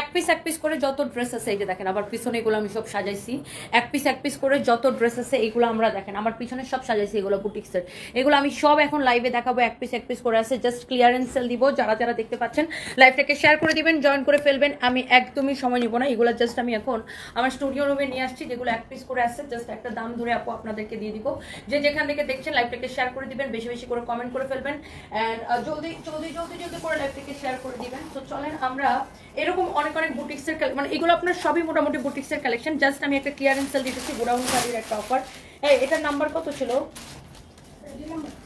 এক পিস এক পিস করে যত ড্রেস আছে, এই যে দেখেন আবার পিছনে এগুলো আমি সব সাজাইছি। এক পিস এক পিস করে যত ড্রেস আছে, এগুলো আমরা দেখেন, আমার পিছনে সব সাজাইছি এগুলো বুটিক্সের এগুলো আমি সব এখন লাইভে দেখাবো, এক পিস এক পিস করে আছে জাস্ট ক্লিয়ারেন্স সেল দিব, যারা যারা দেখতে পাচ্ছেন লাইভটাকে শেয়ার করে দিবেন জয়েন করে ফেলবেন, আমি একদমই সময় নিব না, এগুলো জাস্ট আমি এখন আমার স্টুডিও রুমে নিয়ে আসছি, যেগুলো এক পিস করে আছে জাস্ট একটা দাম ধরে আপু আপনাদেরকে দিয়ে দিব। যে যেখান থেকে দেখছেন লাইভটাকে শেয়ার করে দিবেন, বেশি বেশি করে কমেন্ট করে ফেলবেন অ্যান্ড জলদি জলদি জলদি জলদি করে লাইভটাকে শেয়ার করে দিবেন। তো চলেন আমরা এরকম অনেক অনেক বুটিক্সের মানে এগুলো আপনার সবই মোটামুটি বুটিক্সের কালেকশন জাস্ট আমি একটা ক্লিয়ারেন্স সেল দিতেছি গোডাউন শাড়ির একটা অফার এই এটার নাম্বার কত ছিল?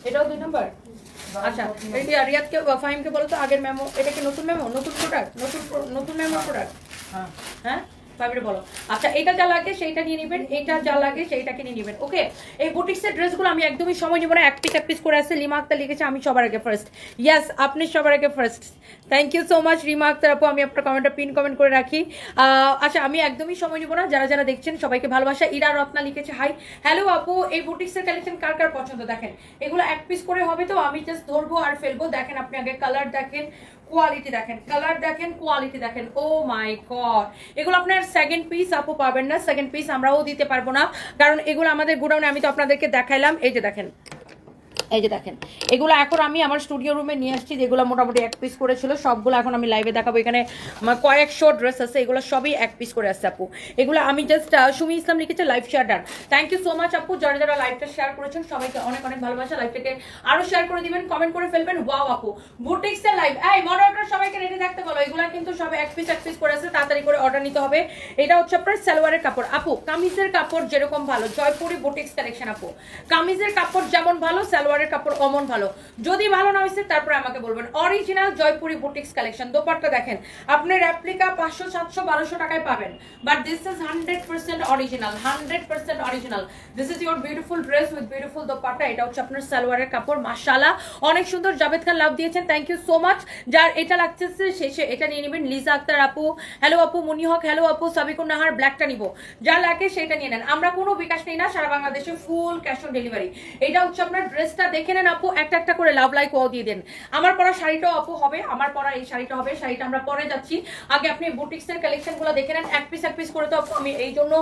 এটাও দুই নাম্বার আচ্ছা এই রিয়াদকে ফাহিমকে বলো তো আগের মেমো এটা কি নতুন মেমো নতুন প্রোডাক্ট নতুন নতুন মেমো প্রোডাক্ট হ্যাঁ। হ্যাঁ? ফাইভের বলো। আচ্ছা এটা যা লাগে সেইটা নিয়ে নেবেন, এটা যা লাগে সেইটাকে নিয়ে নেবেন ওকে এই বুটিক্সের ড্রেসগুলো আমি একদমই সময় নিব না, এক পিস এক পিস করে আসছে। লিমা আক্তার লিখেছে, আমি সবার আগে ফার্স্ট ইয়াস আপনি সবার আগে first thank you so much Rima Akter আপু। আমি আপনার কমেন্টটা পিন কমেন্ট করে রাখি। আচ্ছা আমি একদমই সময় নিব না। যারা যারা দেখছেন, সবাইকে ভালোবাসা। ইরা রত্না লিখেছে হাই হ্যালো আপু। এই বুটিক্সের কালেকশন কার কার পছন্দ? দেখেন, এগুলো এক পিস করে হবে তো? আমি জাস্ট ধরবো আর ফেলব। দেখেন, আপনি আগে কালার দেখেন। কোয়ালিটি দেখেন কালার দেখেন কোয়ালিটি দেখেন। ও মাই গড এগুলো আপনার সেকেন্ড পিস আপু পাবেন না সেকেন্ড পিস আমরাও দিতে পারব না। কারণ এগুলো আমাদের গোডাউনে আমি তো আপনাদেরকে দেখাইলাম, এই যে দেখেন। এই যে দেখেন, এগুলো এখন আমি আমার স্টুডিও রুমে নিয়ে আসছি, যেগুলো মোটামুটি এক পিস করেছিল, সবগুলো এখন আমি লাইভে দেখাবো। এখানে কয়েকশো ড্রেস আছে, এগুলো সবই এক পিস করে আসছে আপু। এগুলো আমি জাস্ট সুমি ইসলাম লিখেছে live share done thank you so much আপু, যারা যারা লাইভটা শেয়ার করেছেন, সবাইকে অনেক অনেক ভালোবাসা। লাইভটাকে আরও শেয়ার করে দিবেন কমেন্ট করে ফেলবেন। ওয়াও আপু বুটিক্স এর লাইভ এই মডারেটর সবাইকে রেডি থাকতে বলো। এগুলো কিন্তু সব এক পিস এক পিস করে আছে তাড়াতাড়ি করে অর্ডার নিতে হবে। এটা হচ্ছে আপনার সালোয়ারের কাপড়। আপু, কামিজের কাপড় যেরকম ভালো, জয়পুরি বুটিক্স কালেকশন আপু। কামিজের কাপড় যেমন ভালো সালোয়ারের কাপড় অমন ভালো। যদি ভালো না হয়েছে, তারপরে আমাকে বলবেন। Original Jaipuri boutiques collection dupatta দেখেন আপনি রেপ্লিকা পাঁচশো, সাতশো, বারোশো টাকায় পাবেন। But this is hundred percent original hundred percent original this is your beautiful dress with beautiful dupatta. এটা হচ্ছে আপনার সালোয়ারের কাপড়। মাশালা অনেক সুন্দর জাভেদ খান লাভ দিয়েছেন। থ্যাংক ইউ সো মাচ যার এটা লাগতেছে, শেষে এটা নিয়ে নেবেন লিজা আক্তার আপু। হ্যালো আপু মুনি হক। হ্যালো আপু, সাবিকুন নাহার ব্ল্যাকটা নিব। যা লাগে সেটা নিয়ে নেন। আমরা কোনো বিকাশ নেই না, সারা বাংলাদেশে ফুল ক্যাশ অন ডেলিভারি এটা হচ্ছে আপনার ড্রেসটা দেখে নেন আপু, একটা একটা করে লাভ লাইক দিয়ে দেন। আমার পরা শাড়িটাও আপু হবে, আমার পরা এই শাড়িটা হবে, শাড়িটা আমরা পরে যাচ্ছি। আগে আপনি বুটিক্সের কালেকশনগুলো দেখে নেন, এক পিস এক পিস করে তো আপু আমি এই জন্য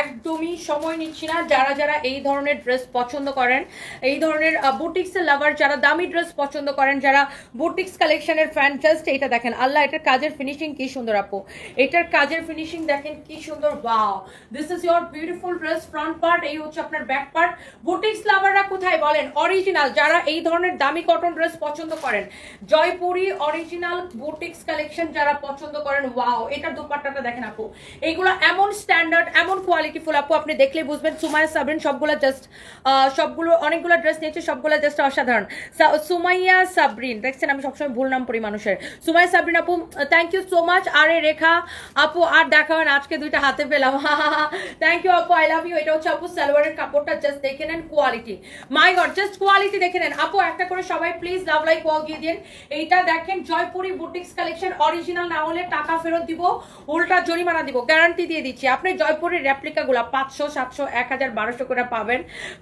একদমই সময় নিচ্ছি না। যারা যারা এই ধরনের ড্রেস পছন্দ করেন, এই ধরনের বুটিক্সের লাভার যারা দামি ড্রেস পছন্দ করেন, যারা বুটিক্স কালেকশনের ফ্যান জাস্ট এটা দেখেন। আল্লাহ, এটার কাজের ফিনিশিং কি সুন্দর আপু। এটার কাজের ফিনিশিং দেখেন কি সুন্দর wow this is your beautiful dress front part এই হচ্ছে আপনার ব্যাক পার্ট বুটিক্স লাভাররা কোথায় বলেন? অরিজিনাল যারা এই ধরনের দামি কটন ড্রেস পছন্দ করেন, জয়পুরি অরিজিনাল বুটিক্স কালেকশন যারা পছন্দ করেন ওয়াও এটার দুপাট্টাটা দেখেন আপু। এইগুলো এমন স্ট্যান্ডার্ড এমন কোয়ালিটিফুল আপু, আপনি দেখলেই বুঝবেন, সুমাইয়া সাবরিন সবগুলো জাস্ট সবগুলো অনেকগুলো ড্রেস নিয়েছে, সবগুলো জাস্ট অসাধারণ। সুমাইয়া সাবরিন, দেখছেন আমি সবসময় ভুল নাম পড়ি মানুষের। সুমাইয়া সাবরিন আপু থ্যাংক ইউ সো মাচ আরে রেখা, আপু, আর দেখা হয় আজকে দুইটা হাতে পেলাম। থ্যাংক ইউ আপু আই লাভ ইউ এটা হচ্ছে আপু, সালোয়ারের কাপড়টা জাস্ট দেখে নেন quality my God just quality দেখে নেন। আপু একটা করে সবাই প্লিজ লাভ লাইক ওয়াও দিয়ে দিন। এইটা দেখেন জয়পুরি বুটিক্স কালেকশন অরিজিনাল না হলে টাকা ফেরত দিব উল্টা জরিমানা দিব গ্যারান্টি দিয়ে দিচ্ছি। আপনি জয়পুরের রেপ্লিকাগুলো পাঁচশো সাতশো এক হাজার বারোশো করে পাবেন।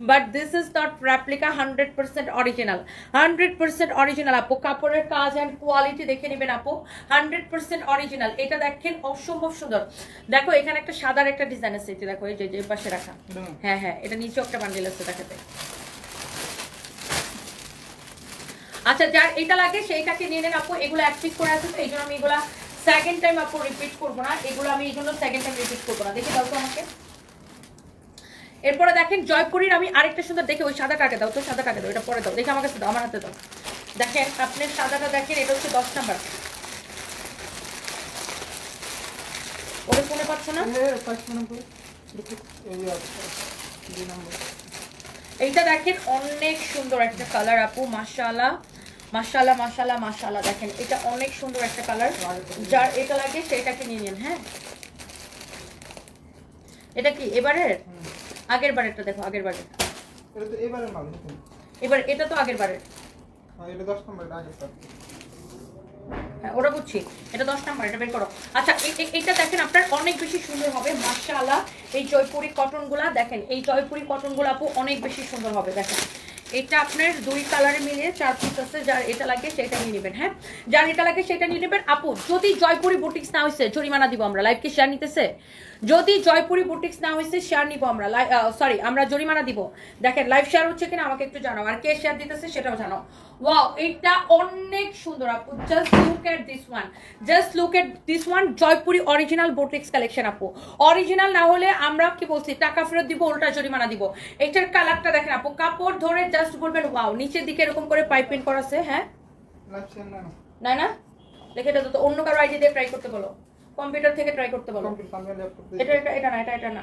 But this is not replica hundred percent original hundred percent original আপু কাপড়ের কাজ অ্যান্ড কোয়ালিটি দেখে নেবেন আপু। হান্ড্রেড পার্সেন্ট অরিজিনাল এটা দেখেন অসম্ভব সুন্দর। দেখো এখানে একটা সাদার একটা ডিজাইন আছে দেখো এই যে যে পাশে রাখা। হ্যাঁ হ্যাঁ এটা নিচেও একটা বান্ডিল আছে দেখাতে। আচ্ছা যার এটা লাগে সেইটাকে নিয়ে নেন আপু এগুলো এক পিস করে আছে তো এই জন্য আমি এগুলা সেকেন্ড টাইম আপু রিপিট করব না এগুলো আমি এই জন্য সেকেন্ড টাইম রিপিট করব না। দেখে দাও তো আমাকে। এরপরে দেখেন জয়পুরীর আমি আরেকটা সুন্দর দেখে ওই সাদা কাটে দাও তো সাদা কাটে দাও এটা পরে দাও দেখে আমার কাছে দাও আমার হাতে দাও। দেখেন আপনি সাদাটা দেখেন এটা হচ্ছে দশ নাম্বার। ওটা শুনে পাচ্ছ না? এইটা দেখেন অনেক সুন্দর একটা কালার আপু মাশাআল্লাহ। মাশাআল্লাহ মাশাআল্লাহ মাশাআল্লাহ। দেখেন এটা অনেক সুন্দর একটা কালার। যার এটা লাগে সেটাকে নিয়ে নিন হ্যাঁ? এটা কি এবারের? আগের বারেরটা দেখো আগের বারের। এটা তো এবারে এটা তো আগের বারের। হ্যাঁ ওটা বুঝছি। এটা দশ নাম্বার এটা বের করো। আচ্ছা এ- এ- এটা দেখেন আপনার অনেক বেশি সুন্দর হবে এই জয়পুরি কটনগুলা দেখেন এই জয়পুরি কটনগুলো আপু অনেক বেশি সুন্দর হবে দেখেন। এটা আপনার দুই কালারে মিলিয়ে চার পিস আছে যার এটা লাগে সেটা নিয়ে নেবেন হ্যাঁ? যার এটা লাগে সেটা নিয়ে নেবেন। আপু, যদি জয়পুরি বুটিক্স না হয়েছে জরিমানা দিব আমরা লাইভকে শেয়ার নিতেছে? যদি জয়পুরি বুটিক্স না হয়েছে শেয়ার নিব আমরা সরি আমরা জরিমানা দিব। দেখেন লাইভ শেয়ার হচ্ছে কিনা আমাকে একটু জানাও, আর কে শেয়ার দিতেছে সেটাও জানাও। ওয়াও এটা অনেক সুন্দর। আপু just look at this one just look at this one Jaipuri original boutiques collection আপু। অরিজিনাল না হলে আমরা কি বলছি টাকা ফেরত দিব উল্টা জরিমানা দিব। এটার কালারটা দেখেন আপু কাপড় ধরে জাস্ট বলবেন ওয়াও নিচের দিকে এরকম করে পাইপিং করা আছে হ্যাঁ? না। না দেখে এটা তো অন্য কারও আইডি দিয়ে ট্রাই করতে বলো। কম্পিউটার থেকে ট্রাই করতে বলো। এটা এটা এটা না এটা এটা না।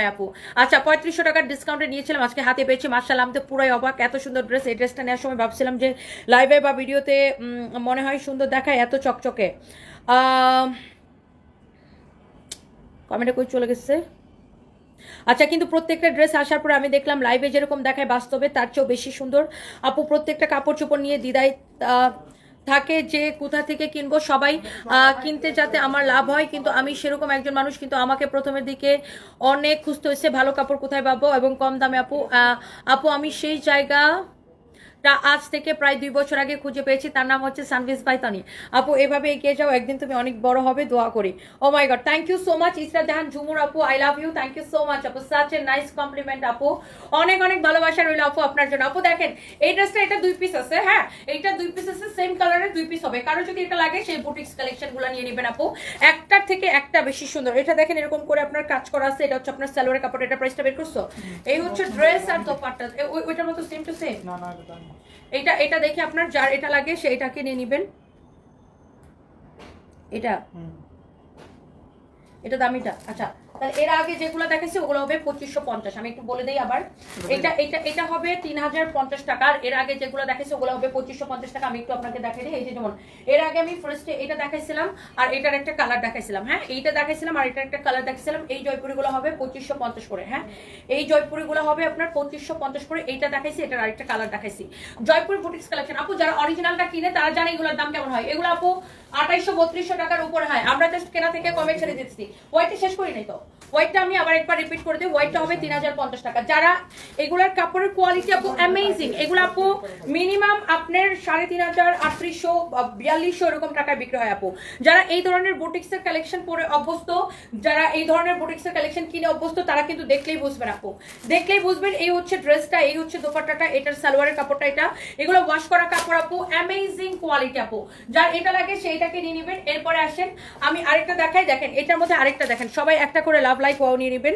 আপু। আচ্ছা পঁয়ত্রিশশো টাকার ডিসকাউন্টে নিয়েছিলাম, আজকে হাতে পেয়েছি। মার্শাল আমি তো পুরাই অবাক। এত সুন্দর ড্রেস এই ড্রেসটা নেওয়ার সময় ভাবছিলাম যে লাইভে বা ভিডিওতে মনে হয় সুন্দর দেখায়, এত চকচকে। কমেন্টে কই চলে গেছে? আচ্ছা কিন্তু প্রত্যেকটা ড্রেস আসার পর আমি দেখলাম লাইভে যেরকম দেখায়, বাস্তবে তার চেয়েও বেশি সুন্দর। আপু, প্রত্যেকটা কাপড় চোপড় নিয়ে দিদায় থাকে যে কোথা থেকে কিনবো, সবাই কিনতে যাতে আমার লাভ হয়, কিন্তু আমি সেরকম একজন মানুষ, কিন্তু আমাকে প্রথমের দিকে অনেক খুঁজতে হয়েছে, ভালো কাপড় কোথায় পাবো এবং কম দামে, আপু আপু, আমি সেই জায়গা তা আজ থেকে প্রায় দুই বছর আগে খুঁজে পেয়েছি। তার নাম হচ্ছে সানভিস বাইতানি আপু এভাবে এগিয়ে যাও একদিন তুমি অনেক বড় হবে দোয়া করি। ও my God thank you so much Isra Jahan Jhumur আপু I love you thank you so much আপু সাচ এ নাইস কমপ্লিমেন্ট আপু। অনেক অনেক ভালোবাসা রইল আপু আপনার জন্য। আপু দেখেন এই ড্রেসটা এটা দুই পিস আছে হ্যাঁ? এইটা দুই পিস আছে সেম কালারের দুই পিস হবে। কারও যদি এটা লাগে সেই বুটিক্স কালেকশনগুলো নিয়ে নেবেন আপু। একটার থেকে একটা বেশি সুন্দর। এটা দেখেন এরকম করে আপনার কাজ করা আছে এটা হচ্ছে আপনার সালোয়ারের কাপড় এটা প্রাইসটা বের করছ? এই হচ্ছে ড্রেস আর দোপাট্টা। ওই- ওইটার মতো সেম টু সেম না না এটা এটা দেখে আপনার যার এটা লাগে সেইটাকে নিয়ে নেবেন। এটা। এটা দামিটা। আচ্ছা তাহলে এর আগে যেগুলো দেখাচ্ছি ওগুলো হবে পঁচিশশো পঞ্চাশ। আমি একটু বলে দিই আবার। এটা এটা এটা হবে তিন হাজার পঞ্চাশ টাকা। আর এর আগে যেগুলো দেখাচ্ছি ওগুলো হবে পঁচিশশো পঞ্চাশ টাকা। আমি একটু আপনাকে দেখাই দিই। এই যে যেমন এর আগে আমি ফার্স্টে এটা দেখাইছিলাম আর এটার একটা কালার দেখাইছিলাম হ্যাঁ? এইটা দেখাইছিলাম আর এটার একটা কালার দেখাইছিলাম। এই জয়পুরিগুলো হবে পঁচিশশো পঞ্চাশ করে হ্যাঁ? এই জয়পুরিগুলো হবে আপনার পঁচিশশো পঞ্চাশ করে। এইটা দেখাইছি এটার আরেকটা কালার দেখাইছি। জয়পুর বুটিক্স কালেকশন আপু যারা অরিজিনালটা কিনে তারা জানে এগুলোর দাম কেমন হয়। এগুলো আপু আঠাইশো বত্রিশশো টাকার উপর হয়। আমরা জাস্ট কেনা থেকে কমে ছেড়ে দিচ্ছি। হোয়াইটটা শেষ করি নাই তো? হোয়াইটটা আমি আবার একবার রিপিট করে দিই হোয়াইটটা হবে তিন হাজার পঞ্চাশ টাকা। যারা এগুলার কাপড়ের কোয়ালিটি আপু অ্যামেজিং এগুলো আপু মিনিমাম আপনার সাড়ে তিন হাজার, আটত্রিশশো বিয়াল্লিশশো এরকম টাকায় বিক্রি হয় আপু। যারা এই ধরনের বুটিক্সের কালেকশন পরে অভ্যস্ত, যারা এই ধরনের বুটিক্সের কালেকশন কিনে অভ্যস্ত, তারা কিন্তু দেখলেই বুঝবেন আপু। দেখলেই বুঝবেন এই হচ্ছে ড্রেসটা এই হচ্ছে দোপাট্টাটা, এটার সালোয়ারের কাপড়টা, এটা। এগুলো ওয়াশ করা কাপড় আপু অ্যামেজিং কোয়ালিটি আপু। যার এটা লাগে সেইটাকে নিয়ে নেবেন। এরপরে আসেন, আমি আরেকটা দেখাই, দেখেন, এটার মধ্যে আরেকটা দেখেন। সবাই একটা করে লাভ লাইক ওয়াও নিয়ে নেবেন।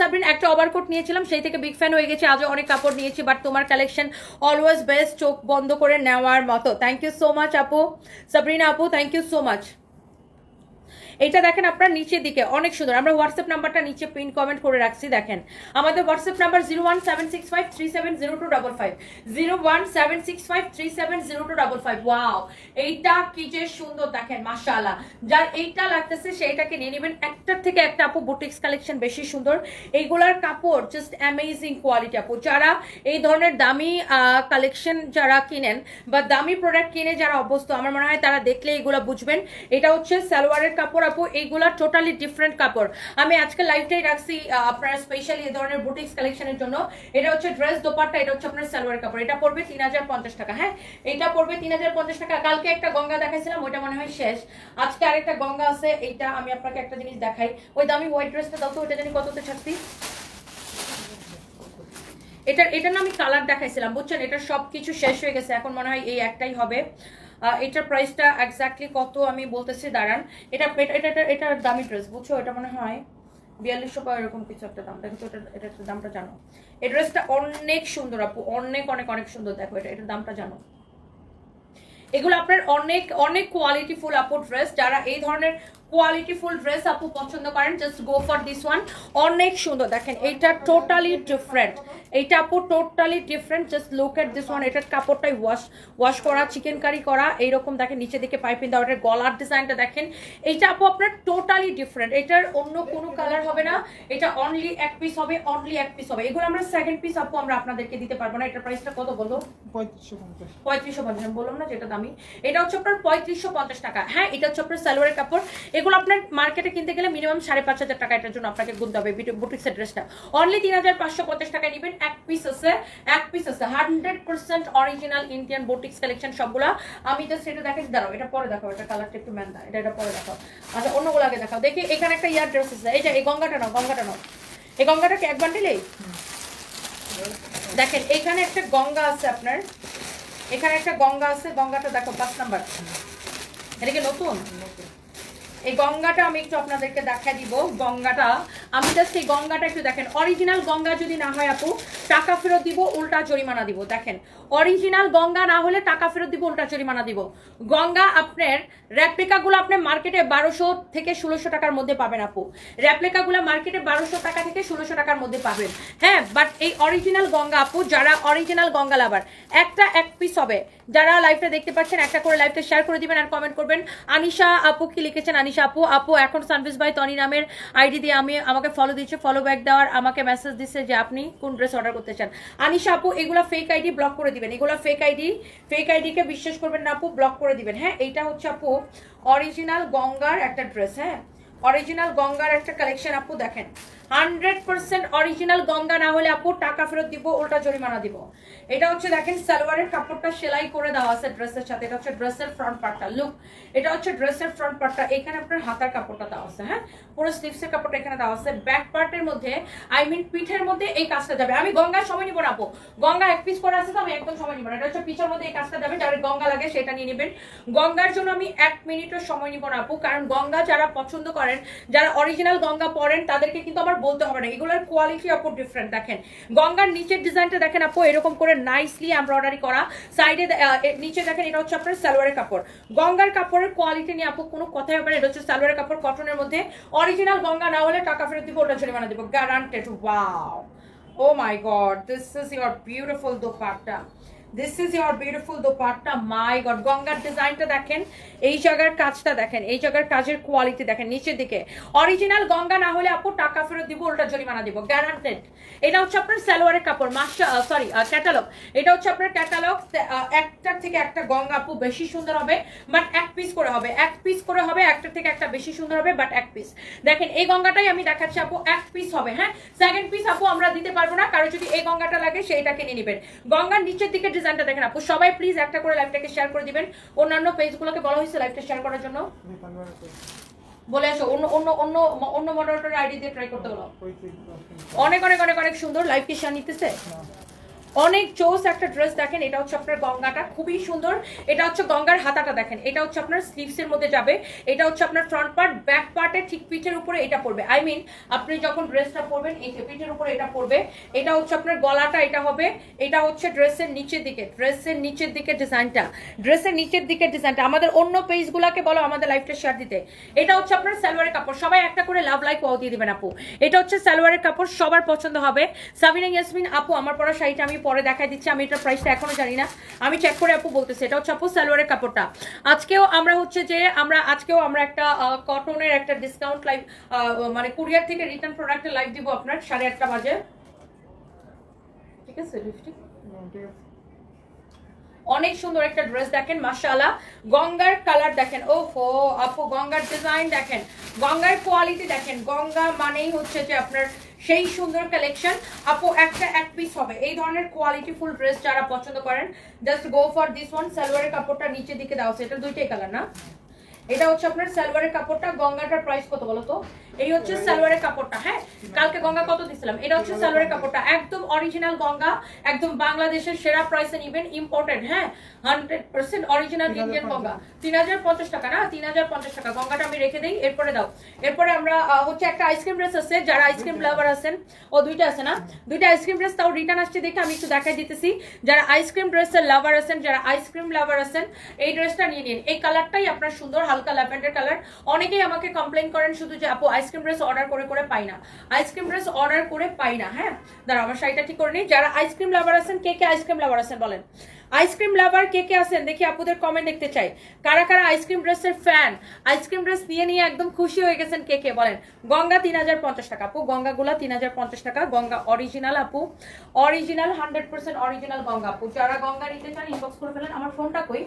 সাবরিন, একটা ওভারকোট নিয়েছিলাম, সেই থেকে বিগ ফ্যান হয়ে গেছে। আজও অনেক কাপড় নিয়েছি বাট তোমার কালেকশন অলওয়েজ বেস্ট চোখ বন্ধ করে নেওয়ার মতো। থ্যাংক ইউ সো মাচ আপু। সাবরিনা, আপু থ্যাংক ইউ সো মাচ এটা দেখেন আপনার নিচের দিকে, অনেক সুন্দর। আমরা হোয়াটসঅ্যাপ নাম্বারটা নিচে পিন কমেন্ট করে রাখছি, দেখেন। আমাদের WhatsApp number zero one seven six five three seven zero two double five zero one seven six five three seven zero two double five wow এইটা কি যে সুন্দর, দেখেন, মাশাআল্লাহ। যার এইটা লাগতেছে, সেইটাকে নিয়ে নেবেন। একটার থেকে একটা আপু বুটিক্স কালেকশন বেশি সুন্দর। এইগুলার কাপড় জাস্ট অ্যামেজিং কোয়ালিটি আপু। যারা এই ধরনের দামি কালেকশন যারা কিনেন বা দামি প্রোডাক্ট কিনে যারা অভ্যস্ত, আমার মনে হয় তারা দেখলে এগুলো বুঝবেন। এটা হচ্ছে সালোয়ারের কাপড় আপু এইগুলা টোটালি ডিফারেন্ট কাপড়। আমি আজকে লাইভটাই রাখছি আপনারা স্পেশালি এই ধরনের বুটিক্স কালেকশনের জন্য। এটা হচ্ছে ড্রেস দোপাট্টা, এটা হচ্ছে আপনার সালোয়ার কাপড়। এটা পড়বে তিন হাজার পঞ্চাশ টাকা হ্যাঁ? এটা পড়বে তিন হাজার পঞ্চাশ টাকা। কালকে একটা গঙ্গা দেখাইছিলাম, ওইটা মনে হয় শেষ। আজকে আরেকটা গঙ্গা আছে, এইটা আমি আপনাকে একটা জিনিস দেখাই। ওই দামি হোয়াইট ড্রেসটা দাও তো, ওইটা জানি কততে ছাড়ছি এটার এটা না আমি কালার দেখাইছিলাম, বুঝছেন? এটা সব কিছু শেষ হয়ে গেছে, এখন মনে হয় এই একটাই হবে। এটার প্রাইসটা এক্স্যাক্টলি কত আমি বলতেছি, দাঁড়ান। এটা এটা এটা, এটা- এটার দামি ড্রেস বুঝছ? এটা মনে হয় বিয়াল্লিশশো বা এরকম কিছু একটা দাম। দেখো তো, এটা এটা একটু দামটা জানো। এই ড্রেসটা অনেক সুন্দর আপু, অনেক অনেক অনেক সুন্দর। দেখো, এটা, এটার দামটা জানো। এগুলো আপনার অনেক অনেক কোয়ালিটিফুল আপু ড্রেস যারা এই ধরনের কোয়ালিটি ফুল ড্রেস আপু পছন্দ করেন just go for this one অনেক সুন্দর। দেখেন, এইটা টোটালি ডিফারেন্ট এইটা আপু totally different just look at this one এটার কাপড়টাই ওয়াশ ওয়াশ করা চিকেন কারি করা এইরকম দেখেন নিচে দিকে পাইপিং দেওয়া এটার গলার ডিজাইনটা দেখেন। এইটা আপু আপনার টোটালি ডিফারেন্ট এটার অন্য কোনো কালার হবে না। এটা অনলি এক পিস হবে অনলি এক পিস হবে। এগুলো আমরা সেকেন্ড পিস আপু আমরা আপনাদেরকে দিতে পারব না। এটার প্রাইসটা কত বলো পঁয়ত্রিশশো পঞ্চাশ। পঁয়ত্রিশশো পঞ্চাশ। বললাম না যেটা দামি। এটা হচ্ছে আপনার পঁয়ত্রিশশো পঞ্চাশ টাকা। হ্যাঁ এটা হচ্ছে আপনার সালোয়ারের কাপড়। এগুলো আপনার মার্কেটে কিনতে গেলে মিনিমাম সাড়ে পাঁচ হাজার টাকা এটার জন্য আপনাকে গুনতে হবে। বুটিক্সের ড্রেসটা অনলি তিন হাজার পাঁচশো পঞ্চাশ টাকায় নেবেন। এক পিস আছে, এক পিস আছে। Hundred percent original Indian boutiques collection সবগুলা। আমি তো সেটা দেখে দাঁড়াও, এটা পরে দেখাও, এটা কালারটা একটু ম্যান্দা এটা এটা পরে দেখাও। আচ্ছা অন্যগুলো আগে দেখাও। দেখি, এখানে একটা ইয়ার ড্রেস আছে। এই যে, এই গঙ্গাটা নাও গঙ্গাটা নাও। এই গঙ্গাটা কি এক বান্ডিলেই দেখেন, এখানে একটা গঙ্গা আছে আপনার। এখানে একটা গঙ্গা আছে, গঙ্গাটা দেখো, পাঁচ নাম্বার। এটা কি নতুন। এই গঙ্গাটা আমি একটু আপনাদেরকে দেখা দিব। গঙ্গাটা, আমি জাস্ট এই গঙ্গাটা একটু দেখেন। অরিজিনাল গঙ্গা যদি না হয় আপু, টাকা ফেরত দিব, উল্টা জরিমানা দিব। দেখেন অরিজিনাল গঙ্গা না হলে টাকা ফেরত দিব, উল্টা জরিমানা দিব। গঙ্গা আপনার র্যাপ্লিকাগুলো আপনি মার্কেটে বারোশো থেকে ষোলোশো টাকার মধ্যে পাবেন আপু। র্যাপ্লিকাগুলো মার্কেটে বারোশো টাকা থেকে ষোলোশো টাকার মধ্যে পাবেন। হ্যাঁ বাট এই অরিজিনাল গঙ্গা আপু, যারা অরিজিনাল গঙ্গা লাভার একটা এক পিস হবে। যারা লাইভটা দেখতে পাচ্ছেন, একটা করে লাইভটা শেয়ার করে দিবেন আর কমেন্ট করবেন। আনিশা আপু কি লিখেছেন? আনিশা আপু আপু, এখন সানভিস ভাই তনি নামের আইডি দিয়ে আমি আমাকে ফলো দিচ্ছে ফলো ব্যাক দেওয়ার আমাকে মেসেজ দিচ্ছে যে আপনি কোন ড্রেস অর্ডার করতে চান। আনিশা আপু, এগুলো ফেক আইডি ব্লক করে দিবেন। এগুলো ফেক আইডি ফেক আইডিকে বিশ্বাস করবেন না আপু ব্লক করে দিবেন। হ্যাঁ এইটা হচ্ছে আপু অরিজিনাল গঙ্গার একটা ড্রেস হ্যাঁ? অরিজিনাল গঙ্গার একটা কালেকশন আপু দেখেন। হান্ড্রেড পার্সেন্ট অরিজিনাল গঙ্গা না হলে আপু টাকা ফেরত দিব, উল্টা জরিমানা দিব। এটা হচ্ছে দেখেন, সালোয়ারের কাপড়টা সেলাই করে দেওয়া আছে ড্রেসের সাথে। এটা হচ্ছে ড্রেসের ফ্রন্ট পার্টটা লুক এটা হচ্ছে ড্রেসের ফ্রন্ট পার্টটা এখানে আপনার হাতার কাপড়টা দেওয়া আছে হ্যাঁ? পুরো স্লিভসের কাপড়টা এখানে দেওয়া আছে। ব্যাক পার্টের মধ্যে আই মিন পিঠের মধ্যে এই কাজটা যাবে আমি গঙ্গার সময় নিব না আপু। গঙ্গা এক পিস করে আছে তো, আমি একদম সময় নিব না। এটা হচ্ছে পিছের মধ্যে এই কাজটা যাবে যাদের গঙ্গা লাগে সেটা নিয়ে নেবেন। গঙ্গার জন্য আমি এক মিনিটও সময় নিব না আপু। কারণ গঙ্গা যারা পছন্দ করেন, যারা অরিজিনাল গঙ্গা পরেন, তাদেরকে কিন্তু আমার বলতে হবে না। এগুলোর কোয়ালিটি আপু ডিফারেন্ট দেখেন। গঙ্গার নিচের ডিজাইনটা দেখেন আপু, এরকম করে নাইসলি এমব্রয়ডারি করা। সাইডে নিচে দেখেন, এটা হচ্ছে আপনার সালোয়ারের কাপড়। গঙ্গার কাপড়ের কোয়ালিটি নিয়ে আপু কোনো কথাই হবে না, এটা হচ্ছে সালোয়ারের কাপড় কটনের মধ্যে। অরিজিনাল গঙ্গা না হলে টাকা ফেরত দিব, ওটা জরিমানা দিব। Guaranteed oh my God this is your beautiful dupatta. This is your beautiful dupatta my God গঙ্গার ডিজাইনটা দেখেন, এই জায়গার কাজটা দেখেন, এই জায়গার কাজের কোয়ালিটি দেখেন, নিচের দিকে। অরিজিনাল গঙ্গা না হলে আপু টাকা ফেরত দিব, উল্টা জরিমানা দিব গ্যারান্টেড এটা হচ্ছে আপনার সালোয়ারের কাপড় মাস্টার সরি ক্যাটালগ এটা হচ্ছে আপনার ক্যাটালগ একটার থেকে একটা গঙ্গা আপু বেশি সুন্দর হবে বাট এক পিস করে হবে। এক পিস করে হবে, একটার থেকে একটা বেশি সুন্দর হবে বাট এক পিস দেখেন, এই গঙ্গাটাই আমি দেখাচ্ছি আপু, এক পিস হবে হ্যাঁ? সেকেন্ড পিস আপু আমরা দিতে পারব না, কারও যদি এই গঙ্গাটা লাগে, সেইটা কিনে নেবেন। গঙ্গার নিচের দিকে ডিজাইনটা দেখেন আপু। সবাই প্লিজ একটা করে লাইভটাকে শেয়ার করে দিবেন। অন্যান্য পেজগুলোকে বলা হয়েছে লাইভটা শেয়ার করার জন্য। বলে আসো অন্য অন্য অন্য অন্য মডারেটর আইডি দিয়ে ট্রাই করতে হলো অনেক অনেক অনেক অনেক সুন্দর। লাইভ কি শেয়ার নিতেছে? অনেক চোস একটা ড্রেস দেখেন, এটা হচ্ছে আপনার গঙ্গাটা, খুবই সুন্দর। এটা হচ্ছে গঙ্গার হাতাটা দেখেন, এটা হচ্ছে আপনার স্লিভসের মধ্যে যাবে, এটা হচ্ছে আপনার ফ্রন্ট পার্ট ব্যাক পার্টে ঠিক পিঠের উপরে এটা পড়বে আই মিন আপনি যখন ড্রেসটা পরবেন, এই পিঠের উপরে এটা পড়বে এটা হচ্ছে আপনার গলাটা, এটা হবে, এটা হচ্ছে ড্রেসের নিচের দিকে ড্রেসের নিচের দিকে ডিজাইনটা ড্রেসের নিচের দিকে ডিজাইনটা আমাদের অন্য পেজগুলোকে বলো, আমাদের লাইফটা শেয়ার দিতে। এটা হচ্ছে আপনার সালোয়ারের কাপড়। সবাই একটা করে লাভ লাইক দিয়ে দেবেন আপু। এটা হচ্ছে সালোয়ারের কাপড়, সবার পছন্দ হবে। সাবিনা ইয়াসমিন, আপু, আমার পরা শাড়িটা আমি পরে দেখাই দিচ্ছি, আমি এটার প্রাইসটা এখনও জানি না। আমি চেক করে আপু বলতেছি, এটা হচ্ছে আপু সালোয়ারের কাপড়টা। আজকেও আমরা হচ্ছে যে, আমরা আজকেও আমরা একটা কটনের একটা ডিসকাউন্ট লাইভ মানে কুরিয়ার থেকে রিটার্ন প্রোডাক্টের লাইভ দিব আপনার, সাড়ে আটটা বাজে। ঠিক আছে অনেক সুন্দর একটা ড্রেস দেখেন, মাশাআল্লাহ। গঙ্গার কালার দেখেন ও হো আপু গঙ্গার ডিজাইন দেখেন। গঙ্গার কোয়ালিটি দেখেন, গঙ্গা মানেই হচ্ছে যে আপনার সেই সুন্দর কালেকশন আপু, একটা এক পিস হবে। এই ধরনের কোয়ালিটি ফুল ড্রেস যারা পছন্দ করেন just go for this one সালোয়ারের কাপড়টা নিচের দিকে দাও। সেটা দুইটাই কালার না? এটা হচ্ছে আপনার সালোয়ারের কাপড়টা, গঙ্গাটার প্রাইস কত বলো তো এই হচ্ছে সালোয়ারের কাপড়টা হ্যাঁ? কালকে গঙ্গা কত দিছিলাম? এটা হচ্ছে সালোয়ারের কাপড়টা, একদম অরিজিনাল গঙ্গা, একদম বাংলাদেশের সেরা প্রাইসে নিবেন ইম্পর্টেন্ট হ্যাঁ? Hundred percent original Indian Ganga. তিন হাজার পঞ্চাশ টাকা না? তিন হাজার পঞ্চাশ টাকা। গঙ্গাটা আমি রেখে দিই, এরপরে দাও। এরপরে আমরা হচ্ছে একটা আইসক্রিম ড্রেস আছে, যারা আইসক্রিম লাভার আছেন, ও দুইটা আছে না? দুইটা আইসক্রিম ড্রেস তাও রিটার্ন আসছে দেখে আমি একটু দেখাই দিতেছি। যারা আইসক্রিম ড্রেসের লাভার আছেন, যারা আইসক্রিম লাভার আছেন, এই ড্রেসটা নিয়ে নিন। এই কালারটাই আপনার সুন্দর, হালকা হালকা ল্যাভেন্ডার কালার। অনেকেই আমাকে কমপ্লেন করেন শুধু যে, আপু আইসক্রিম ড্রেস অর্ডার করে করে পাই না। আইসক্রিম ড্রেস অর্ডার করে পাই না হ্যাঁ? দাঁড়া আমার শাড়িটা ঠিক করে নিই। যারা আইসক্রিম লাভার আছেন, কে কে আইসক্রিম লাভার আছেন বলেন? আইসক্রিম লাভার কে কে আছেন? দেখি আপুদের কমেন্ট দেখতে চাই। কারা কারা আইসক্রিম ড্রেসের ফ্যান আইসক্রিম ড্রেস নিয়ে নিয়ে একদম খুশি হয়ে গেছেন কে কে? বলেন, গঙ্গা তিন হাজার পঞ্চাশ টাকা। আপু গঙ্গাগুলা তিন হাজার পঞ্চাশ টাকা। গঙ্গা অরিজিনাল আপু। Original hundred percent original Ganga. আপু, যারা গঙ্গা নিতে চান ইনবক্স করে ফেলেন। আমার ফোনটা কই?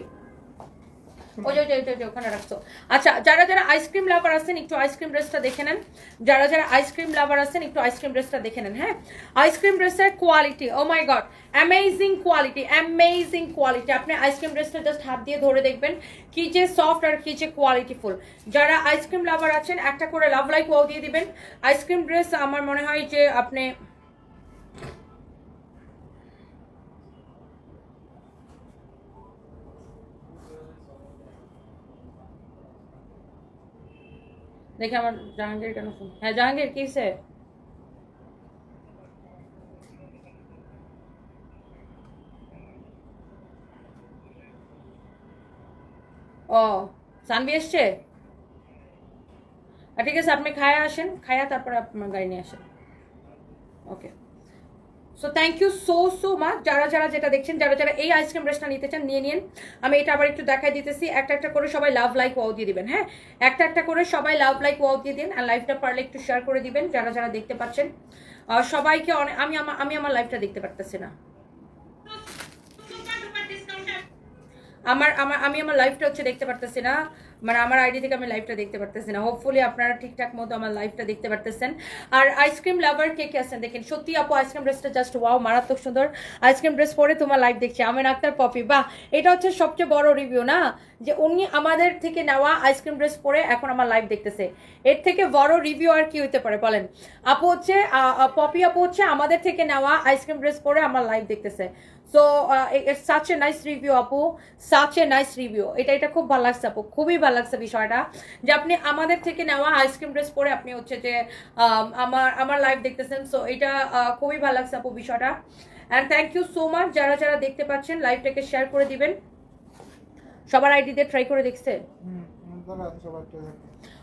আচ্ছা যারা যারা আইসক্রিম লাভার আছেন, একটু আইসক্রিম ড্রেসটা দেখে নেন। যারা যারা আইসক্রিম লাভার আছেন, একটু আইসক্রিম ড্রেসটা দেখে নেন হ্যাঁ? আইসক্রিম ড্রেসের quality oh my God amazing quality amazing quality আপনি আইসক্রিম ড্রেসটা জাস্ট হাত দিয়ে ধরে দেখবেন, কি যে সফট আর কি যে কোয়ালিটিফুল যারা আইসক্রিম লাভার আছেন, একটা করে লাভ লাইক ওয়াও দিয়ে দিবেন। আইসক্রিম ড্রেস আমার মনে হয় যে আপনি দেখে আমার জাহাঙ্গীর কেন ফোন হ্যাঁ জাহাঙ্গীর কি সে ও সানবি এসছে আর ঠিক আছে আপনি খায়া আসেন খায়া তারপরে আপনার গাড়ি নিয়ে আসেন okay so thank you so so much যারা যারা যেটা দেখছেন, যারা যারা এই আইসক্রিম ব্রাশটা নিতে চান, নিয়ে নিন। আমি এটা আবার একটু দেখাই দিতেছি। একটা একটা করে সবাই লাভ লাইক ওয়াও দিয়ে দিবেন হ্যাঁ? একটা একটা করে সবাই লাভ লাইক ওয়াও দিয়ে দিন আর লাইভটা পারলে একটু শেয়ার করে দিবেন, যারা যারা দেখতে পাচ্ছেন। সবাইকে অনেক আমি আমার আমি আমার লাইভটা দেখতে পারতেছি না। আমার আমার, আমি আমার লাইভটা হচ্ছে দেখতে পারতেছি না। মানে আমার আইডি থেকে আমি লাইভটা দেখতে পারতেছি না। হোপফুলি আপনারা ঠিকঠাক মতো আমার লাইভটা দেখতে পারতেছেন। আর আইসক্রিম লাভার কে কে আছেন? দেখেন, সত্যি আপু আইসক্রিম ড্রেসটা জাস্ট ওয়াও মারাত্মক সুন্দর। আইসক্রিম ড্রেস পরে তোমার লাইভ দেখছি। আমেন আক্তার পপি, বাহ! এটা হচ্ছে সবচেয়ে বড় রিভিউ না? যে উনি আমাদের থেকে নেওয়া আইসক্রিম ড্রেস পরে এখন আমার লাইভ দেখতেছে। এর থেকে বড় রিভিউ আর কি হতে পারে, বলেন? আপু হচ্ছে পপি আপু হচ্ছে আমাদের থেকে নেওয়া আইসক্রিম ড্রেস পরে আমার লাইভ দেখতেছে। So such a nice review আপু সাচ এ নাইস রিভিউ এটা এটা খুব ভালো লাগছে আপু খুবই ভালো লাগছে বিষয়টা। যে আপনি আমাদের থেকে নেওয়া আইসক্রিম ড্রেস পরে আপনি হচ্ছে যে আম, আমার আমার লাইভ দেখতেছেন। সো এটা খুবই ভালো লাগছে আপু বিষয়টা। And thank you so much যারা যারা দেখতে পাচ্ছেন লাইভটাকে শেয়ার করে দিবেন। সবার আইডি দিয়ে ট্রাই করে দেখছে।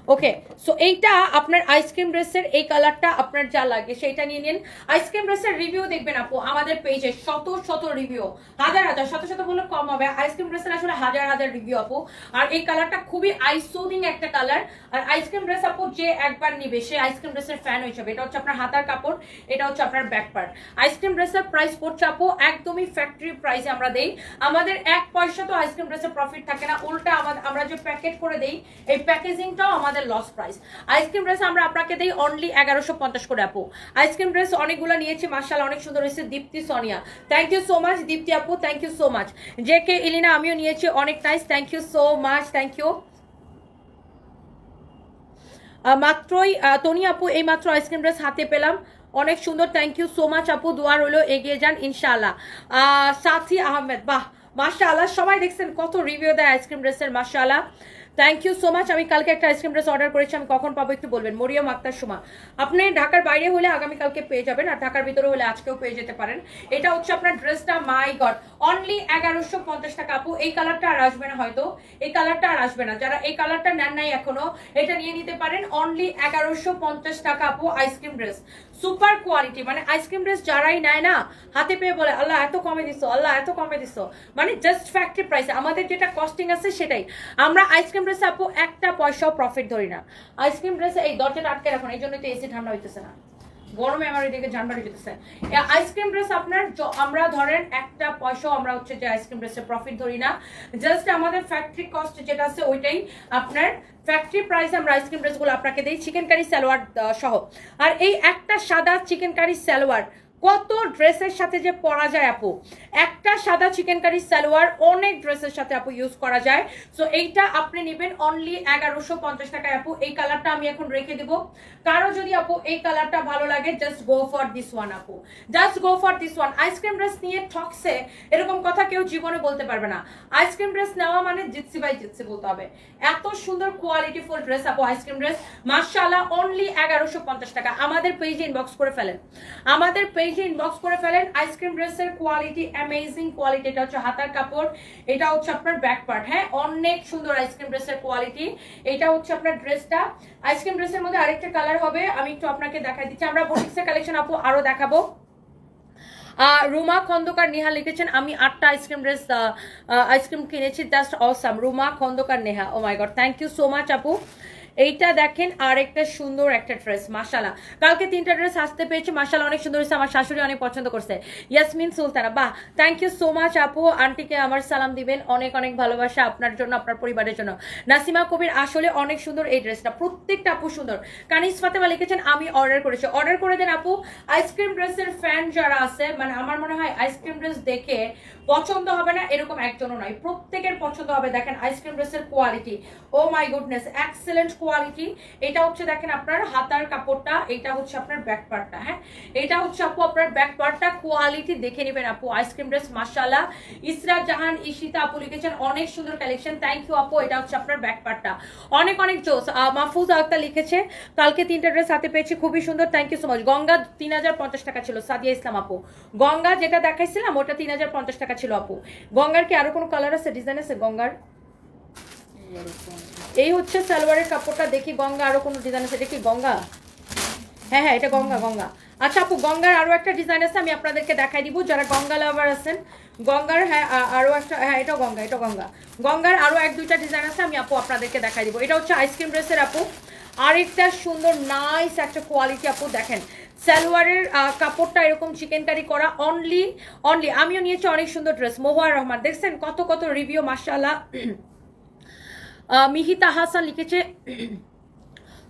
ওকে সো এইটা আপনার আইসক্রিম ড্রেসের এই কালারটা আপনার যা লাগে সেটা নিয়ে নিন। আইসক্রিম ড্রেসের রিভিউ দেখবেন আপু, আমাদের পেজে শত শত রিভিউ হাজার হাজার, শত শত বলে কম হবে। আইসক্রিম ড্রেসের আসলে হাজার হাজার রিভিউ আপু। আর এই কালারটা খুবই আইসোদিং একটা কালার আর আইসক্রিম ড্রেস আপু, যে একবার নিবে, সে আইসক্রিম ড্রেসের ফ্যান হয়ে যাবে। এটা হচ্ছে আপনার হাতার কাপড়, এটা হচ্ছে আপনার ব্যাক পার্ট আইসক্রিম ড্রেসের প্রাইস পড়ছে আপু, একদমই ফ্যাক্টরি প্রাইসে আমরা দেই। আমাদের এক পয়সা তো আইসক্রিম ড্রেসের প্রফিট থাকে না। উল্টা আমরা যে প্যাকেট করে দেই, এই প্যাকেজিংটাও আমাদের লস প্রাইস আইসক্রিম ড্রেস আমরা আপনাকে দেই অনলি এগারোশো পঞ্চাশ করে, আপু। আইসক্রিম ড্রেস অনেকগুলো নিয়েছি মার্শাল অনেক সুন্দর হয়েছে। Dipti, Sonia. Thank you so much Dipti আপু thank you so much J K Ilina, আমিও নিয়েছি অনেক nice thank you so much thank you মাত্রই তনি আপু, এই মাত্র আইসক্রিম ড্রেস হাতে পেলাম। অনেক সুন্দর থ্যাংক ইউ সো মাচ আপু দোয়ার হলো এগিয়ে যান, ইনশাআল্লাহ। সাথী আহমেদ, বাহ, মাশাআল্লাহ, সবাই দেখছেন কত রিভিউ দেয় আইসক্রিম ড্রেসের মাশাআল্লাহ। থ্যাংক ইউ সো মাচ আমি কালকে একটা আইসক্রিম ড্রেস অর্ডার করেছি, আমি কখন পাবো একটু বলবেন। মরিয়ম আক্তার সুমা, আপনি ঢাকার বাইরে হলে আগামীকালকে পেয়ে যাবেন আর ঢাকার ভিতরে হলে আজকেও পেয়ে যেতে পারেন। এটা হচ্ছে আপনার ড্রেসটা মাই গড অনলি এগারোশো পঞ্চাশ টাকা। আপু, এই কালারটা আর আসবে না হয়তো। এই কালারটা আর আসবে না। যারা এই কালারটা নেন নাই এখনও, এটা নিয়ে নিতে পারেন। অনলি এগারোশো পঞ্চাশ টাকা, আপু ice cream dress super quality মানে আইসক্রিম ড্রেস যারাই নেয় না, হাতে পেয়ে বলে, আল্লাহ, এত কমে দিছো, আল্লাহ, এত কমে দিছো। মানে জাস্ট ফ্যাক্টরি প্রাইস আমাদের যেটা কস্টিং আছে সেটাই। আমরা আইসক্রিম ড্রেসে আপু একটা পয়সাও প্রফিট ধরি না। আইসক্রিম ড্রেসে এই দরজাটা আটকে রাখুন, এই জন্য তো এসি ঠান্ডা হইতেছে না। গরমে আমার এদিকে জানবাড়ি যেতেছে আইসক্রিম ড্রেস আপনার আমরা ধরেন একটা পয়সাও আমরা হচ্ছে যে আইসক্রিম ড্রেসে প্রফিট ধরি না। জাস্ট আমাদের ফ্যাক্টরি কস্ট যেটা আছে ওইটাই। আপনার ফ্যাক্টরি প্রাইস আমরা আইসক্রিম ড্রেসগুলো আপনাকে দিই চিকেন কারি সালোয়ার সহ। আর এই একটা সাদা চিকেন কারি সালোয়ার কত ড্রেসের সাথে যে পরা যায় আপু? একটা সাদা চিকেন কারি সালোয়ার, অনেক ড্রেসের সাথে আপু ইউজ করা যায়। সো এইটা আপনি নেবেন অনলি এগারোশো পঞ্চাশ টাকায় আপু। এই কালারটা আমি এখন রেখে দিব। কারও যদি আপু এই কালারটা ভালো লাগে just go for this one আপু। Just go for this one ice cream dress নিয়ে ঠকছে, এরকম কথা কেউ জীবনে বলতে পারবে না। আইসক্রিম ড্রেস নেওয়া মানে জিতসি বাই জিতসি বলতে হবে। এত সুন্দর কোয়ালিটি ফুল ড্রেস আপু আইসক্রিম ড্রেস মার্শাল্লাহ অনলি এগারোশো পঞ্চাশ টাকা। আমাদের পেজে ইনবক্স করে ফেলেন। আমাদের পেজ পেজে ইনবক্স করে ফেলেন। আইসক্রিম ড্রেসের কোয়ালিটি অ্যামেজিং কোয়ালিটি এটা হচ্ছে হাতার কাপড়, এটা হচ্ছে আপনার ব্যাক পার্ট হ্যাঁ? অনেক সুন্দর আইসক্রিম ড্রেসের কোয়ালিটি এটা হচ্ছে আপনার ড্রেসটা আইসক্রিম ড্রেসের মধ্যে আরেকটা কালার হবে, আমি একটু আপনাকে দেখাই দিচ্ছি। আমরা বুটিক্সের কালেকশন আপু আরও দেখাবো। রুমা খন্দকার নেহা লিখেছেন, আমি আটটা ice cream dress ice cream কিনেছি just awesome Ruma Khandakar Neha oh my God thank you so much আপু। এইটা দেখেন আর একটা সুন্দর একটা ড্রেস মাশালা কালকে তিনটা ড্রেস আসতে পেয়েছি মাশালা অনেক সুন্দর হয়েছে, আমার শাশুড়ি অনেক পছন্দ করছে। ইয়াসমিন সুলতানা, বাহ! থ্যাংক ইউ সো মাচ আপু। আন্টিকে আমার সালাম দিবেন, অনেক অনেক ভালোবাসা আপনার জন্য, আপনার পরিবারের জন্য। নাসিমা কবির আসলে অনেক সুন্দর এই ড্রেসটা প্রত্যেকটা আপু সুন্দর। কানিস ফাতেমা লিখেছেন, আমি অর্ডার করেছি। অর্ডার করে দেন আপু। আইসক্রিম ড্রেসের ফ্যান যারা আছে মানে আমার মনে হয় আইসক্রিম ড্রেস দেখে পছন্দ হবে না, এরকম একজনও নয়। প্রত্যেকের পছন্দ হবে, দেখেন আইসক্রিম ড্রেসের quality oh my goodness excellent quality এটা হচ্ছে দেখেন আপনার হাতার কাপড়টা, এটা হচ্ছে আপনার ব্যাক পার্টটা হ্যাঁ? এটা হচ্ছে আপু আপনার ব্যাক পার্টটা কোয়ালিটি দেখে নেবেন আপু আইসক্রিম ড্রেস মাসাল্লাহ ইসরা জাহান ইশিতা আপু লিখেছেন, অনেক সুন্দর কালেকশন থ্যাংক ইউ আপু, এটা হচ্ছে আপনার ব্যাক পার্টটা অনেক অনেক জোস মাহফুজ আক্তার লিখেছে, কালকে তিনটা ড্রেস হাতে পেয়েছি, খুবই সুন্দর thank you so much Ganga তিন হাজার পঞ্চাশ টাকা ছিল, সাদিয়া ইসলাম আপু। গঙ্গা যেটা দেখাইছিলাম, ওটা তিন হাজার পঞ্চাশ টাকা ছিল আপু। গঙ্গার কি আরও কোনো কালার আছে ডিজাইন আছে? গঙ্গার? এই হচ্ছে সালোয়ারের কাপড়টা, দেখি গঙ্গা আরও কোনো ডিজাইন আছে? কি গঙ্গা। হ্যাঁ হ্যাঁ এটা গঙ্গা গঙ্গা। আচ্ছা আপু, গঙ্গার আরও একটা ডিজাইন আছে, আমি আপনাদেরকে দেখাই দিব, যারা গঙ্গা লাভার আছেন। গঙ্গার হ্যাঁ আ- আরও একটা হ্যাঁ এটা গঙ্গা এটা গঙ্গা। গঙ্গার আরও এক, দুইটা ডিজাইন আছে, আমি আপু আপনাদেরকে দেখাই দিব। এটা হচ্ছে আইসক্রিম ড্রেসের আপু। আরেকটা সুন্দর নাইস একটা কোয়ালিটি আপু, দেখেন। সালোয়ারের কাপড়টা এরকম চিকেন কারি করা অনলি অনলি আমিও নিয়েছি অনেক সুন্দর ড্রেস মহুয়ার রহমান। দেখছেন কত কত রিভিউ মাসাল্লাহ मिहिता तहासा सल्लिकेचे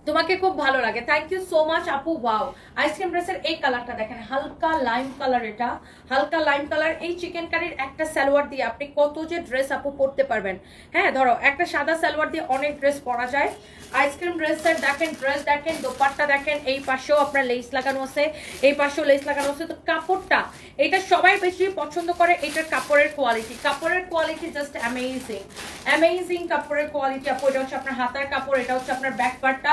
তোমাকে খুব ভালো লাগে। থ্যাংক ইউ সো মাচ আপু ওয়াও আইসক্রিম ড্রেসের এই কালারটা দেখেন, হালকা লাইম কালার এটা। হালকা লাইম কালার এই চিকেন কারির একটা সালোয়ার দিয়ে আপনি কত যে ড্রেস আপু পরতে পারবেন। হ্যাঁ ধরো, একটা সাদা সালোয়ার দিয়ে অনেক ড্রেস পরা যায়। আইসক্রিম ড্রেসের দেখেন ড্রেস দেখেন, দোপাট্টা দেখেন, এই পাশেও আপনার লেস লাগানো আছে, এই পাশেও লেস লাগানো আছে। তো কাপড়টা, এটা সবাই বেশি পছন্দ করে, এটার কাপড়ের কোয়ালিটি কাপড়ের কোয়ালিটি জাস্ট অ্যামেজিং অ্যামেজিং কাপড়ের কোয়ালিটি আপু, এটা হচ্ছে আপনার হাতার কাপড়, এটা হচ্ছে আপনার ব্যাক পার্টটা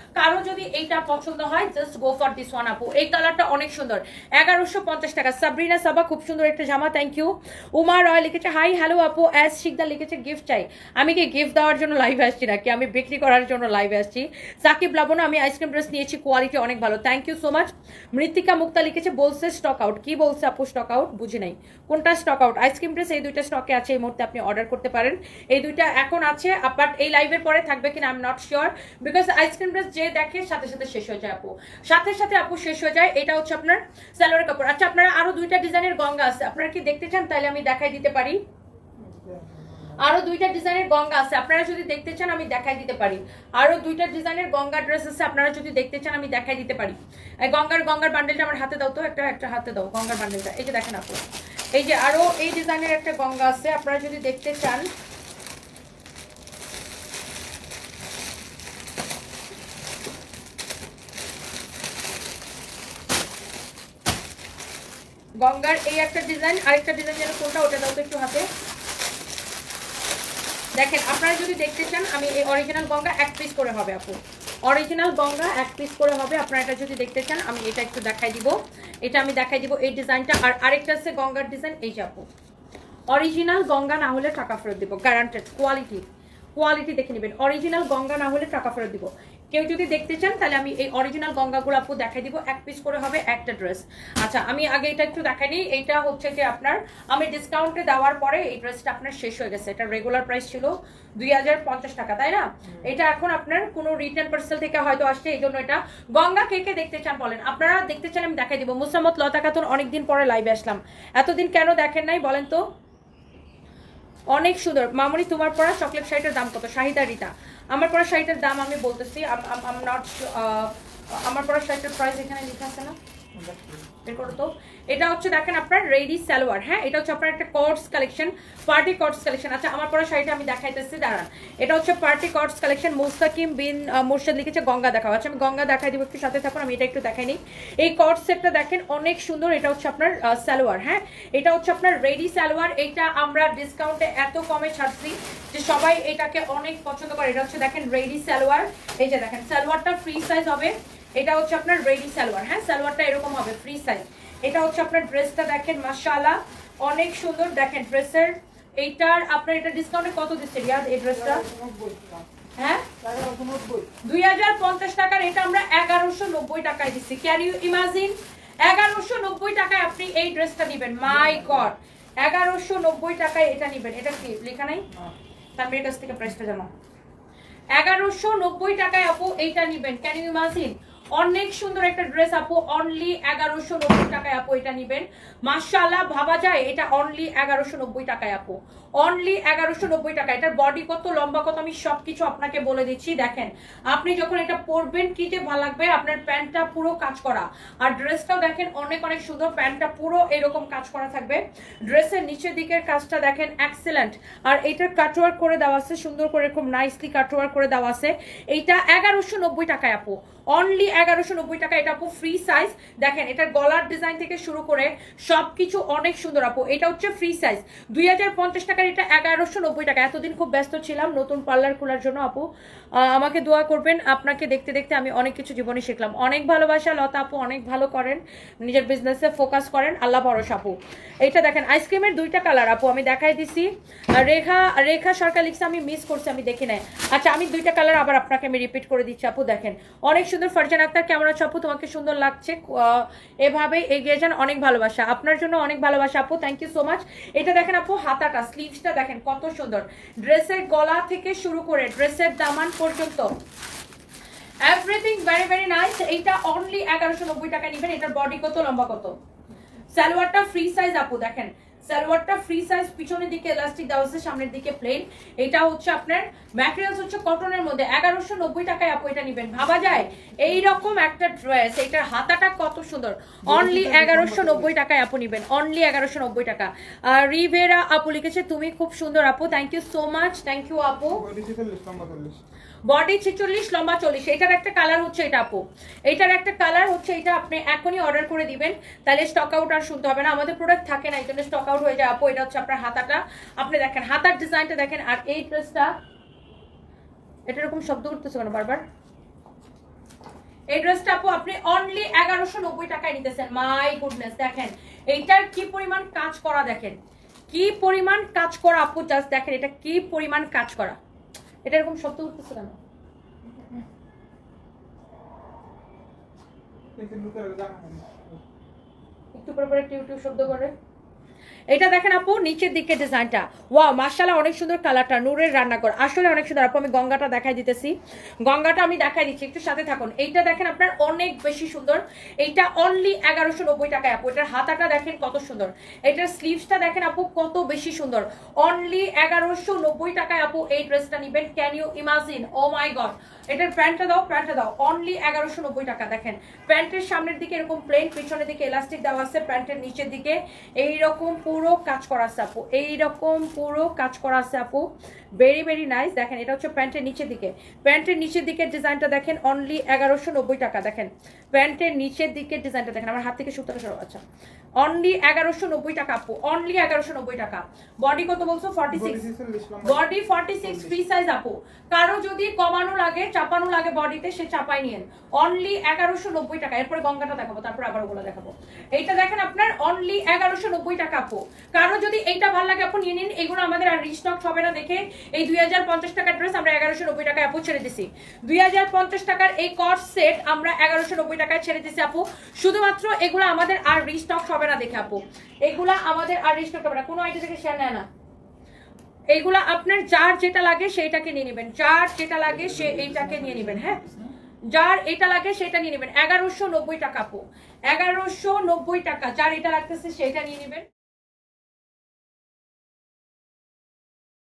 কারও যদি এইটা পছন্দ হয় just go for this one আপু। এই কালারটা অনেক সুন্দর। এগারোশো পঞ্চাশ টাকা। সাবরিনা সাবা, খুব সুন্দর একটা জামা থ্যাংক ইউ উমা রয় লিখেছে হাই হ্যালো আপু। অ্যাজ শিকদার লিখেছে গিফট চাই। আমি কি গিফট দেওয়ার জন্য লাইভে আসছি নাকি? আমি বিক্রি করার জন্য লাইভে আসছি। সাকিব লাবনা আমি আইসক্রিম ড্রেস নিয়েছি। কোয়ালিটি অনেক ভালো। থ্যাংক ইউ সো মাচ মৃত্তিকা মুক্তা লিখেছে, বলছে স্টক আউট কি বলছে আপু স্টক আউট বুঝি নাই। কোনটা স্টক আউট আইসক্রিম ড্রেস এই দুইটা স্টকে আছে, এই মুহূর্তে আপনি অর্ডার করতে পারেন। এই দুইটা এখন আছে বাট এই লাইভের পরে থাকবে কিনা I am not sure because ice cream dress যে দেখে সাথে সাথে শেষ হয়ে যায় আপু। সাথে সাথে আপু শেষ হয়ে যায়, এটা হচ্ছে আপনার স্যালোয়ার কাপড়। আচ্ছা আপনারা আরও দুইটা ডিজাইনের গঙ্গা আছে। আপনারা কি দেখতে চান? তাহলে আমি দেখাই দিতে পারি। আরও দুইটা ডিজাইনের গঙ্গা আছে। আপনারা যদি দেখতে চান, আমি দেখাই দিতে পারি। আরও দুইটা ডিজাইনের গঙ্গা ড্রেস আছে। আপনারা যদি দেখতে চান, আমি দেখাই দিতে পারি। গঙ্গার গঙ্গার বান্ডেলটা আমার হাতে দাও তো। একটা একটা হাতে দাও। গঙ্গার বান্ডেলটা এই যে দেখেন আপু। এই যে আরও এই ডিজাইনের একটা গঙ্গা আছে। আপনারা যদি দেখতে চান গঙ্গার এই একটা ডিজাইন আরেকটা ডিজাইন যেন কোনটা, ওটা দাও তো একটু হাতে। দেখেন, আপনারা যদি দেখতে চান, আমি এই অরিজিনাল গঙ্গা এক পিস করে হবে, আপু। অরিজিনাল গঙ্গা এক পিস করে হবে, আপনারা এটা যদি দেখতে চান, আমি এটা একটু দেখাই দিব। এটা আমি দেখাই দিব এই ডিজাইনটা আর আরেকটা আছে গঙ্গার ডিজাইন এই যে আপু। অরিজিনাল গঙ্গা না হলে টাকা ফেরত দিব গ্যারান্টেড কোয়ালিটি কোয়ালিটি দেখে নেবেন অরিজিনাল গঙ্গা না হলে টাকা ফেরত দিব। কেউ যদি দেখতে চান তাহলে আমি এই অরিজিনাল গঙ্গাগুলো আপু দেখাই দিব। এক পিস করে হবে একটা ড্রেস আচ্ছা আমি আগে এটা একটু দেখাই নিই। এইটা হচ্ছে যে আপনার আমি ডিসকাউন্টে দেওয়ার পরে এই ড্রেসটা আপনার শেষ হয়ে গেছে। এটা রেগুলার প্রাইস ছিল দুই হাজার পঞ্চাশ টাকা তাই না? এটা এখন আপনার কোনো রিটার্ন পার্সেল থেকে হয়তো আসছে এই জন্য এটা। গঙ্গা কে কে দেখতে চান বলেন? আপনারা দেখতে চান আমি দেখাই দিব। মুসাম্মদ লতা খাতুন অনেকদিন পরে লাইভে আসলাম। এতদিন কেন দেখেন নাই বলেন তো? অনেক সুন্দর। মামনি, তোমার পড়া চকলেট শাড়িটার দাম কত? শাহিদা, রিতা। আমার পরা শাড়িটার দাম আমি বলতেছি আমার পরা শাড়িটার প্রাইস এখানে লেখা আছে না? করো তো। এটা হচ্ছে দেখেন আপনার রেডি সালোয়ার হ্যাঁ? এটা হচ্ছে আপনার একটা coords collection party coords collection আচ্ছা আমার পরা শাড়িটা আমি দেখাইতেছি, দাঁড়ান। এটা হচ্ছে party coords collection Mustakim Bin Morshed লিখেছে গঙ্গা দেখাও। আচ্ছা আমি গঙ্গা দেখাই দিব সাথে থাকুন, আমি এটা একটু দেখাই নিই। এই কর্ড দেখেন, অনেক সুন্দর। এটা হচ্ছে আপনার সালোয়ার হ্যাঁ? এটা হচ্ছে আপনার রেডি সালোয়ার এটা আমরা ডিসকাউন্টে এত কমে ছাড়ছি যে সবাই এটাকে অনেক পছন্দ করে। এটা হচ্ছে দেখেন রেডি সালোয়ার এই যে দেখেন সালোয়ারটা ফ্রি সাইজ হবে। এটা হচ্ছে আপনার রেডি সালোয়ার। হ্যাঁ সালোয়ারটা এরকম হবে ফ্রি সাইজ এটা হচ্ছে আপনার ড্রেসটা দেখেন মাশাআল্লাহ। অনেক সুন্দর দেখেন ড্রেসের এইটার আপনার এটা ডিসকাউন্টে কত দিচ্ছে রিয়াদ এই ড্রেসটা হ্যাঁ? দুই হাজার পঞ্চাশ টাকার এটা আমরা এগারোশো নব্বই টাকায় দিচ্ছি। ক্যান ইউ ইমাজিন এগারোশো নব্বই টাকায় আপনি এই ড্রেসটা নেবেন। মাই গড এগারোশো নব্বই টাকায় এটা নেবেন। এটা কি? লেখা নাই? তার কাছ থেকে প্রাইসটা জানো এগারোশো নব্বই টাকায় আপু এইটা নিবেন। ক্যান ইউ ইমাজিন অনেক সুন্দর একটা ড্রেস আপু অনলি এগারোশো নব্বই টাকায় আপু এটা নিবেন। মার্শাল্লাহ ভাবা যায় এটা অনলি এগারোশো নব্বই টাকায় আপু। অনলি এগারোশো নব্বই টাকা। এটার বডি কত, লম্বা কত, আমি সবকিছু আপনাকে বলে দিচ্ছি। দেখেন, আপনি যখন এটা পরবেন, কি যে ভালো লাগবে, আপনার প্যান্টটা পুরো কাজ করা। আর ড্রেসটাও দেখেন, অনেক অনেক সুন্দর, প্যান্টটা পুরো এরকম কাজ করা থাকবে। ড্রেসের নিচের দিকের কাজটা দেখেন এক্সেলেন্ট আর এটার কাটওয়ার্ক করে দেওয়া আছে, সুন্দর করে, খুব নাইসলি কাটওয়ার্ক করে দেওয়া আছে। এইটা এগারোশো নব্বই টাকায় আপু। অনলি এগারোশো নব্বই টাকা, এটা আপু ফ্রি সাইজ দেখেন এটার গলার ডিজাইন থেকে শুরু করে সবকিছু অনেক সুন্দর আপু। এটা হচ্ছে ফ্রি সাইজ দুই হাজার পঞ্চাশ টাকার এটা এগারোশো নব্বই টাকা। এতদিন খুব ব্যস্ত ছিলাম, নতুন পার্লার খোলার জন্য আপু। আমাকে দোয়া করবেন, আপনাকে দেখতে দেখতে আমি অনেক কিছু জীবনে শিখলাম। অনেক ভালোবাসা, লতা আপু, অনেক ভালো করেন, নিজের বিজনেসে ফোকাস করেন, আল্লাহ ভরসা আপু। এইটা দেখেন আইসক্রিমের দুইটা কালার আপু, আমি দেখাই দিছি। রেখা রেখা সরকার লিখছে, আমি মিস করছি, আমি দেখি নাই। আচ্ছা আমি দুইটা কালার আবার আপনাকে আমি রিপিট করে দিচ্ছি আপু, দেখেন। অনেক সুন্দর ফারজান আক্তার, কেমন আছো আপু? তোমাকে সুন্দর লাগছে এভাবে এগিয়ে যান, অনেক ভালোবাসা। আপনার জন্য অনেক ভালোবাসা আপু থ্যাংক ইউ সো মাচ এটা দেখেন আপু, হাতাটা স্লিভসটা দেখেন কত সুন্দর। ড্রেসের গলা থেকে শুরু করে ড্রেসের দামান পর্যন্ত। এভরিথিং ভেরি ভেরি নাইস এইটা অনলি এগারোশো নব্বই টাকা নিবেন, এটার বডি কত, লম্বা কত? সালোয়ারটা ফ্রি সাইজ আপু, দেখেন। সালোয়ারটা ফ্রি সাইজ পিছনের দিকে এলাস্টিক দেওয়া আছে সামনের দিকে প্লেন এটা হচ্ছে আপনার ম্যাটেরিয়ালস হচ্ছে কটনের মধ্যে। এগারোশো নব্বই টাকায় আপু এটা নেবেন। ভাবা যায় এই রকম একটা ড্রেস এটার হাতাটা কত সুন্দর। অনলি এগারোশো নব্বই টাকায় আপু নেবেন। অনলি এগারোশো নব্বই টাকা। আর রিভেরা আপু লিখেছে তুমি খুব সুন্দর আপু। Thank you so much thank you আপু। বডি ছেচল্লিশ, লম্বা চল্লিশ। এটার একটা কালার হচ্ছে এটা, আপু। এটার একটা কালার হচ্ছে এটা, আপনি এখনই অর্ডার করে দিবেন। তাহলে স্টক আউট আর শুনতে হবে না। আমাদের প্রোডাক্ট থাকে না, এই জন্য স্টক আউট হয়ে যায়। আপু, এটা হচ্ছে আপনার হাতাটা। আপনি দেখেন, হাতার ডিজাইনটা দেখেন, আর এই ড্রেসটা এটা এরকম শব্দ করতেছে কেন বারবার? এই ড্রেসটা আপু, আপনি অনলি এগারোশো নব্বই টাকায় নিতেছেন। মাই গুডনেস দেখেন, এইটার কি পরিমাণ কাজ করা, দেখেন। কি পরিমাণ কাজ করা, আপু জাস্ট দেখেন, এটা কি পরিমাণ কাজ করা? এটা এরকম শব্দ উঠতেছে কেন? একটু পরে পরে টিউ টিউ শব্দ করে। এটা দেখেন আপু, নিচের দিকে ডিজাইনটা। ওয়া মার্শাল্লাহ অনেক সুন্দর কালারটা, নূরের রান্নাঘর। আসলে অনেক সুন্দর, আপু, আমি গঙ্গাটা দেখাই দিতেছি। গঙ্গাটা আমি দেখাই দিচ্ছি, একটু সাথে থাকুন। এইটা দেখেন আপনার অনেক বেশি সুন্দর। এইটা অনলি এগারোশো নব্বই টাকায়, আপু। এটার হাতাটা দেখেন কত সুন্দর। এটার স্লিভসটা দেখেন, আপু, কত বেশি সুন্দর। অনলি এগারোশো নব্বই টাকায়, আপু, এই ড্রেসটা নিবেন। Can you imagine oh my god এটার প্যান্টটা দাও প্যান্টটা দাও। অনলি এগারোশো নব্বই টাকা দেখেন। প্যান্টের সামনের দিকে এরকম প্লেন পিছনের দিকে এলাস্টিক দেওয়া আছে প্যান্টের নিচের দিকে। এইরকম পুরো কাজ করা আছে আপু। এইরকম পুরো কাজ করা আছে আপু। ভেরি ভেরি নাইস দেখেন এটা হচ্ছে প্যান্টের নিচের দিকে। প্যান্টের নিচের দিকের ডিজাইনটা দেখেন অনলি এগারোশো নব্বই টাকা দেখেন। প্যান্টের নিচের দিকের ডিজাইনটা দেখেন আমার হাত থেকে সুতোটা সরো আচ্ছা। অনলি এগারোশো নব্বই টাকা আপু। অনলি এগারোশো নব্বই টাকা। বডি কত বলছো? Forty body six body forty six free size আপু। কারও যদি কমানো লাগে চাপানো লাগে বডিতে, সে চাপাই নিয়েন অনলি এগারোশো নব্বই টাকা। এরপরে গঙ্গাটা দেখাবো, তারপর আবার ওগুলো দেখাবো। এইটা দেখেন আপনার অনলি এগারোশো নব্বই টাকা আপু। কারও যদি এইটা ভালো লাগে আপু, নিয়ে নিন। এগুলো আমাদের আর রিস্টক হবে না দেখে। এই দুই হাজার পঞ্চাশ টাকার ড্রেস আমরা এগারোশো নব্বই টাকায় আপু ছেড়ে দিছি। দুই হাজার পঞ্চাশ টাকার এই কট সেট আমরা এগারোশো নব্বই টাকায় ছেড়ে দিছি আপু। শুধুমাত্র এগুলো আমাদের আর রিস্টক হবে না দেখে আপু। এগুলা আমাদের আর রিস্টক হবে না। কোনো আইডি থেকে শেয়ার নেয় না। এইগুলা আপনার যার যেটা লাগে সেইটাকে নিয়ে নেবেন। যার যেটা লাগে সে এইটাকে নিয়ে নেবেন হ্যাঁ? যার এটা লাগে সেটা নিয়ে নেবেন। এগারোশো নব্বই টাকা পো এগারোশো নব্বই টাকা, যার এটা লাগতেছে সেটা নিয়ে নেবেন।